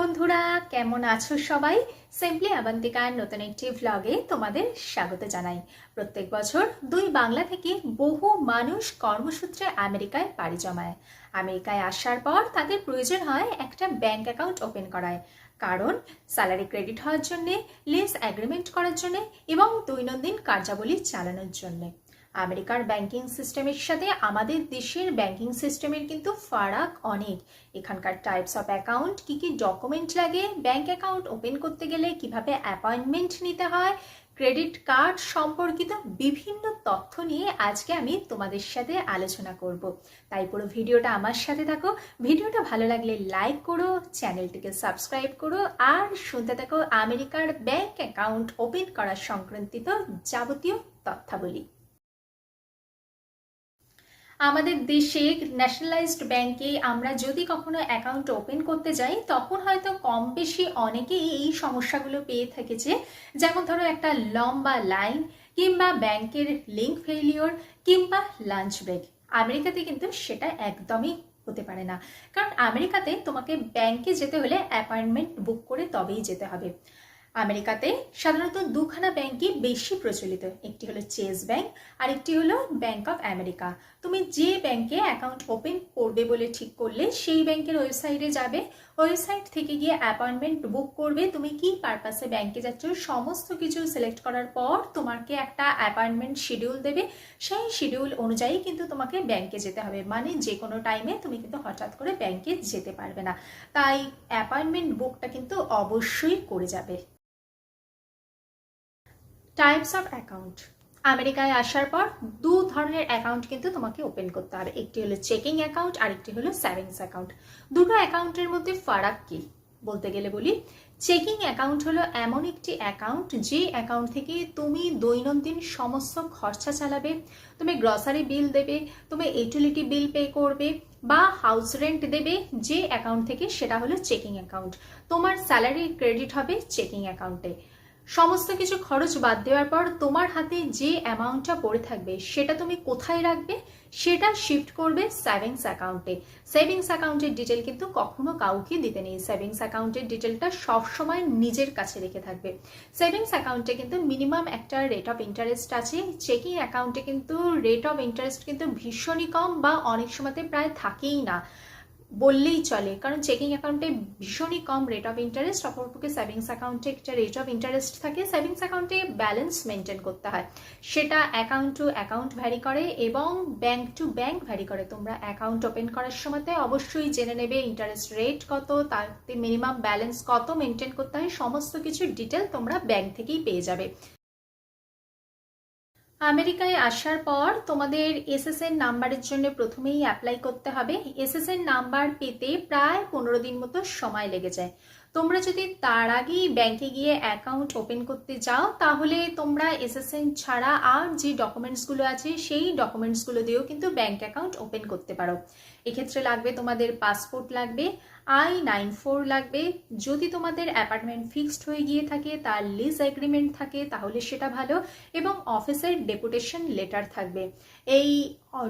বন্ধুরা, কেমন আছো সবাই? সিম্পলি আবান্তিকার নতুন একটি ভ্লগে তোমাদের স্বাগত জানাই। প্রত্যেক বছর দুই বাংলা থেকে বহু মানুষ কর্মসূত্রে আমেরিকায় পাড়ি জমায়। আমেরিকায় আসার পর তাদের প্রয়োজন হয় একটা ব্যাংক অ্যাকাউন্ট ওপেন করায়। কারণ স্যালারি ক্রেডিট হওয়ার জন্যে লিজ অ্যাগ্রিমেন্ট করার জন্যে এবং দৈনন্দিন কার্যাবলী চালানোর জন্যে। আমেরিকার ব্যাংকিং সিস্টেমের সাথে আমাদের দেশের ব্যাংকিং সিস্টেমের কিন্তু ফারাক অনেক। এখানকার টাইপস অফ অ্যাকাউন্ট কি কি ডকুমেন্ট লাগে ব্যাংক অ্যাকাউন্ট ওপেন করতে গেলে কীভাবে অ্যাপয়েন্টমেন্ট নিতে হয় ক্রেডিট কার্ড সম্পর্কিত বিভিন্ন তথ্য নিয়ে আজকে আমি তোমাদের সাথে আলোচনা করব। তাই পুরো ভিডিওটা আমার সাথে থাকো। ভিডিওটা ভালো লাগলে লাইক করো, চ্যানেলটিকে সাবস্ক্রাইব করো, আর শুনতে থাকো আমেরিকার ব্যাংক অ্যাকাউন্ট ওপেন করা সংক্রান্তিত যাবতীয় তথ্যাবলী। আমাদের দেশে ন্যাশনালাইজড ব্যাংকে আমরা যদি কখনো অ্যাকাউন্ট ওপেন করতে যাই, তখন হয়তো কম বেশি অনেকেই এই সমস্যাগুলো পেয়ে থাকে যে, যেমন ধরো একটা লম্বা লাইন কিংবা ব্যাংকের লিঙ্ক ফেলিওর কিংবা লাঞ্চ ব্রেক আমেরিকাতে কিন্তু সেটা একদমই হতে পারে না। কারণ আমেরিকাতে তোমাকে ব্যাংকে যেতে হলে অ্যাপয়েন্টমেন্ট বুক করে তবেই যেতে হবে। আমেরিকাতে সাধারণত দুখানা ব্যাংকই বেশি প্রচলিত। একটি হলো চেস ব্যাংক আর একটি হলো ব্যাংক অফ আমেরিকা। তুমি যে ব্যাংকে অ্যাকাউন্ট ওপেন করবে বলে ঠিক করলে সেই ব্যাংকের ওয়েবসাইটে যাবে। ওয়েবসাইট থেকে গিয়ে অ্যাপয়েন্টমেন্ট বুক করবে। তুমি কি পারপাসে ব্যাংকে যাচ্ছ? সমস্ত কিছু সিলেক্ট করার পর তোমাকে একটা অ্যাপয়েন্টমেন্ট শিডিউল দেবে। সেই শিডিউল অনুযায়ী কিন্তু তোমাকে ব্যাংকে যেতে হবে। মানে যে কোনো টাইমে তুমি কিন্তু হঠাৎ করে ব্যাংকে যেতে পারবে না। তাই অ্যাপয়েন্টমেন্ট বুকটা কিন্তু অবশ্যই করে যাবে। টাইপস অফ অ্যাকাউন্ট আমেরিকায় আসার পর দু ধরনের অ্যাকাউন্ট কিন্তু তোমাকে ওপেন করতে হবে। একটি হলো চেকিং অ্যাকাউন্ট আর একটি হলো সেভিংস অ্যাকাউন্ট দুটো অ্যাকাউন্টের মধ্যে ফারাক কি? বলতে গেলে বলি চেকিং অ্যাকাউন্ট হলো এমন একটি অ্যাকাউন্ট যে অ্যাকাউন্ট থেকে তুমি দৈনন্দিন সমস্ত খরচা চালাবে, তুমি গ্রসারি বিল দেবে, তুমি ইউটিলিটি বিল পে করবে বা হাউস রেন্ট দেবে, যে অ্যাকাউন্ট থেকে সেটা হলো চেকিং অ্যাকাউন্ট তোমার স্যালারি ক্রেডিট হবে চেকিং অ্যাকাউন্টে সমস্ত কিছু খরচ বাদ দেওয়ার পর তোমার হাতে যে অ্যামাউন্টটা পড়ে থাকবে, সেটা তুমি কোথায় রাখবে? সেটা শিফট করবে সেভিংস অ্যাকাউন্টে সেভিংস অ্যাকাউন্টের ডিটেল কিন্তু কখনো কাউকে দিতে নেই। সেভিংস অ্যাকাউন্টের ডিটেলটা সবসময় নিজের কাছে রেখে থাকবে। সেভিংস অ্যাকাউন্টে কিন্তু মিনিমাম একটা রেট অফ ইন্টারেস্ট আছে। চেকিং অ্যাকাউন্টে কিন্তু রেট অফ ইন্টারেস্ট কিন্তু ভীষণই কম বা অনেক সময়তে প্রায় থাকেই না। বললেই চলে, কারণ চেকিং অ্যাকাউন্টে ভীষণই কম রেট অফ ইন্টারেস্ট অপরপক্ষে সেভিংস অ্যাকাউন্টে একটা রেট অফ ইন্টারেস্ট থাকে সেভিংস অ্যাকাউন্টে ব্যালেন্স মেনটেন করতে হয়। সেটা অ্যাকাউন্ট টু অ্যাকাউন্ট ভ্যারি করে এবং ব্যাংক টু ব্যাংক ভ্যারি করে। তোমরা অ্যাকাউন্ট ওপেন করার সময়তে অবশ্যই জেনে নেবে ইন্টারেস্ট রেট কত, তাতে মিনিমাম ব্যালেন্স কত মেনটেন করতে হয়, সমস্ত কিছু ডিটেল তোমরা ব্যাংক থেকেই পেয়ে যাবে। আমেরিকায় আসার পর তোমাদের এসএসএন নাম্বারের জন্য প্রথমেই অ্যাপ্লাই করতে হবে। এসএসএন নাম্বার পেতে প্রায় পনেরো দিন মতো সময় লেগে যায়। তোমরা যদি তার আগেই ব্যাংকে গিয়ে অ্যাকাউন্ট ওপেন করতে যাও, তাহলে তোমরা এসএসএন ছাড়া আর যে ডকুমেন্টসগুলো আছে, সেই ডকুমেন্টসগুলো দিয়েও কিন্তু ব্যাংক অ্যাকাউন্ট ওপেন করতে পারো। এক্ষেত্রে লাগবে তোমাদের পাসপোর্ট লাগবে আই নাইন ফোর লাগবে। যদি তোমাদের অ্যাপার্টমেন্ট ফিক্সড হয়ে গিয়ে থাকে, তার লিজ এগ্রিমেন্ট থাকে, তাহলে সেটা ভালো এবং অফিসের ডেপুটেশন লেটার থাকবে। এই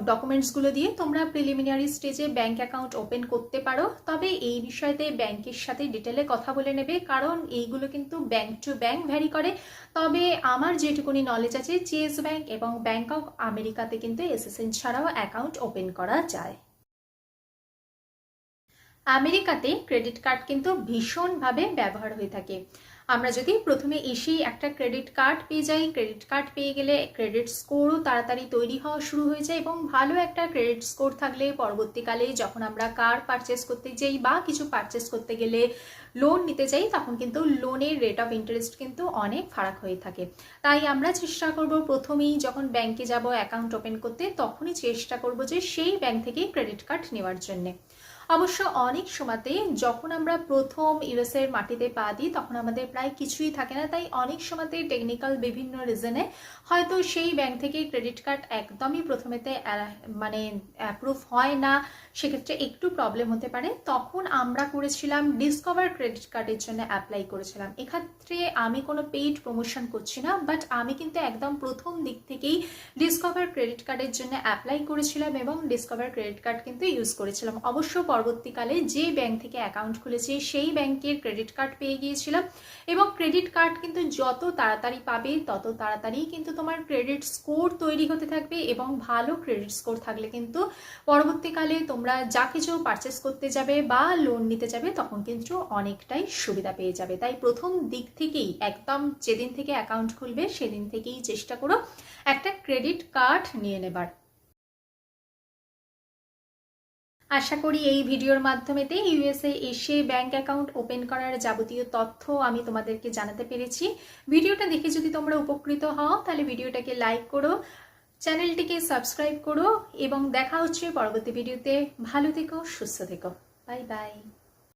ডকুমেন্টসগুলো দিয়ে তোমরা প্রিলিমিনারি স্টেজে ব্যাংক অ্যাকাউন্ট ওপেন করতে পারো। তবে এই বিষয়তে ব্যাংকের সাথে ডিটেলে কথা বলে নেবে, কারণ এইগুলো কিন্তু ব্যাংক টু ব্যাংক ভ্যারি করে। তবে আমার যেটুকুনি নলেজ আছে চেস ব্যাংক এবং ব্যাংক অফ আমেরিকাতে কিন্তু এসএসএন ছাড়াও অ্যাকাউন্ট ওপেন করা যায়। আমেরিকাতে ক্রেডিট কার্ড কিন্তু ভীষণভাবে ব্যবহার হয়ে থাকে। আমরা যদি প্রথমে এসেই একটা ক্রেডিট কার্ড পেয়ে যাই ক্রেডিট কার্ড পেয়ে গেলে ক্রেডিট স্কোরও তাড়াতাড়ি তৈরি হওয়া শুরু হয়ে যায় এবং ভালো একটা ক্রেডিট স্কোর থাকলে পরবর্তীকালে যখন আমরা কার পারচেস করতে যাই বা কিছু পারচেস করতে গেলে লোন নিতে যাই, তখন কিন্তু লোনের রেট অফ ইন্টারেস্ট কিন্তু অনেক ফারাক হয়ে থাকে। তাই আমরা চেষ্টা করব প্রথমেই যখন ব্যাংকে যাব অ্যাকাউন্ট ওপেন করতে, তখনই চেষ্টা করব যে সেই ব্যাংক থেকেই ক্রেডিট কার্ড নেওয়ার জন্যে। অবশ্য অনেক সময়তে যখন আমরা প্রথম ইউএসের মাটিতে পা দিই, তখন আমাদের প্রায় কিছুই থাকে না। তাই অনেক সময়তে টেকনিক্যাল বিভিন্ন রিজনে হয়তো সেই ব্যাংক থেকে ক্রেডিট কার্ড একদমই প্রথমেতে মানে অ্যাপ্রুভ হয় না। সেক্ষেত্রে একটু প্রবলেম হতে পারে। তখন আমরা করেছিলাম ডিসকভার ক্রেডিট কার্ডের জন্য অ্যাপ্লাই করেছিলাম। এক্ষেত্রে আমি কোনো পেইড প্রমোশন করছি না বাট আমি কিন্তু একদম প্রথম দিক থেকেই ডিসকভার ক্রেডিট কার্ডের জন্য অ্যাপ্লাই করেছিলাম এবং ডিসকভার ক্রেডিট কার্ড কিন্তু ইউজ করেছিলাম। অবশ্য পরবর্তীকালে যে ব্যাংক থেকে অ্যাকাউন্ট খুলেছে সেই ব্যাংকের ক্রেডিট কার্ড পেয়ে গিয়েছিলাম এবং ক্রেডিট কার্ড কিন্তু যত তাড়াতাড়ি পাবে, তত তাড়াতাড়ি কিন্তু তোমার ক্রেডিট স্কোর তৈরি হতে থাকবে এবং ভালো ক্রেডিট স্কোর থাকলে কিন্তু পরবর্তীকালে তোমরা যা কিছু পারচেস করতে যাবে বা লোন নিতে যাবে তখন কিন্তু অনেকটাই সুবিধা পেয়ে যাবে। তাই প্রথম দিক থেকেই, একদম যেদিন থেকে অ্যাকাউন্ট খুলবে সেদিন থেকেই চেষ্টা করো একটা ক্রেডিট কার্ড নিয়ে নেবার। আশা করি এই ভিডিওর মাধ্যমেতে ইউএসএ এসে ব্যাংক অ্যাকাউন্ট ওপেন করার যাবতীয় তথ্য আমি তোমাদেরকে জানাতে পেরেছি। ভিডিওটা দেখে যদি তোমরা উপকৃত হও, তাহলে ভিডিওটাকে লাইক করো, চ্যানেলটিকে সাবস্ক্রাইব করো, এবং দেখা হচ্ছে পরবর্তী ভিডিওতে। ভালো থেকো, সুস্থ থেকো। Bye bye.